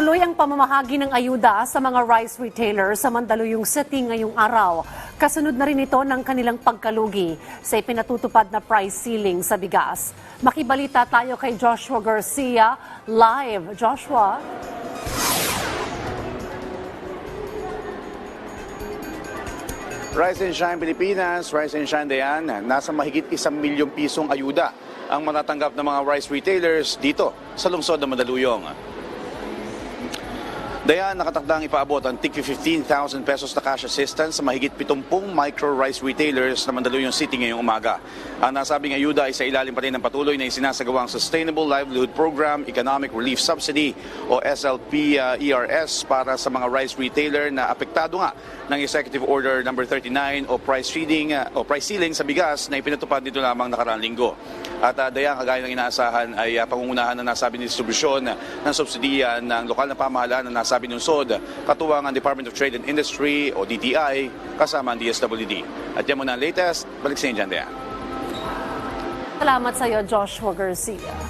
Tuloy ang pamamahagi ng ayuda sa mga rice retailers sa Mandaluyong City ngayong araw. Kasunod na rin ito ng kanilang pagkalugi sa ipinatutupad na price ceiling sa bigas. Makibalita tayo kay Joshua Garcia live. Joshua? Rise and Shine Pilipinas, Rise and Shine Dayan, nasa mahigit isang milyong pisong ayuda ang matatanggap ng mga rice retailers dito sa lungsod ng Mandaluyong. Dayan, nakatakdang ipaabot ang tig 15,000 pesos na cash assistance sa mahigit 70 micro rice retailers na Mandaluyong City ngayong umaga. Ang nasabing ayuda ay sa ilalim pa rin ng patuloy na isinasagawang Sustainable Livelihood Program Economic Relief Subsidy o SLP uh, ERS para sa mga rice retailer na apektado nga ng Executive Order number 39 o price ceiling uh, o price ceiling sa bigas na ipinatupad nito lamang nakaraang linggo. At uh, dayan kagaya ng inaasahan ay uh, pangungunahan na nasabi ng distribusyon ng subsidiya ng lokal na pamahalaan na nasabi ng SOD, katuwang ang Department of Trade and Industry o DTI kasama ang DSWD. At yan muna ang latest, balik sa inyo dyan. Salamat sa iyo, Joshua Garcia.